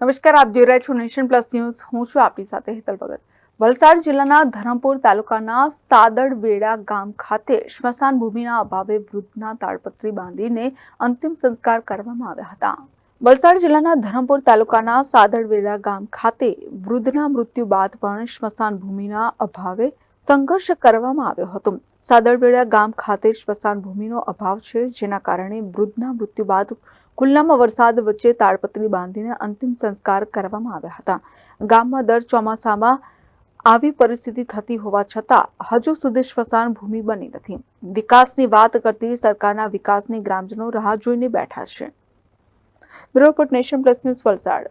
નમસ્કાર, આપ જોઈ રહ્યા છો નેશન પ્લસ ન્યૂઝ. હું છું આપની સાથે હેતલ ભગત. વલસાડ જિલ્લાના ધરમપુર તાલુકાના સાદડબેડા ગામ ખાતે સ્મશાન ભૂમિના અભાવે વૃદ્ધના તાડપત્રી બાંધીને અંતિમ સંસ્કાર કરવામાં આવ્યા હતા. વલસાડ જિલ્લાના ધરમપુર તાલુકાના સાદડબેડા ગામ ખાતે વૃદ્ધના મૃત્યુ બાદ પણ સ્મશાન ભૂમિના અભાવે સંઘર્ષ કરવામાં આવ્યો હતો. સાદરબેડા ગામ ખાતે સ્મશાન ભૂમિનો અભાવ છે, જેના કારણે વૃદ્ધના મૃત્યુ બાદ ખુલ્લામાં વરસાદ વચ્ચે તાડપત્રી બાંધીને અંતિમ સંસ્કાર કરવામાં આવ્યા હતા. ગામમાં દર ચોમાસામાં આવી પરિસ્થિતિ થતી હોવા છતાં હજુ સુધી સ્મશાન ભૂમિ બની નથી. વિકાસની વાત કરતી સરકારના વિકાસની ગ્રામજનો રાહ જોઈને બેઠા છે. Bureau nation plus news Valsad.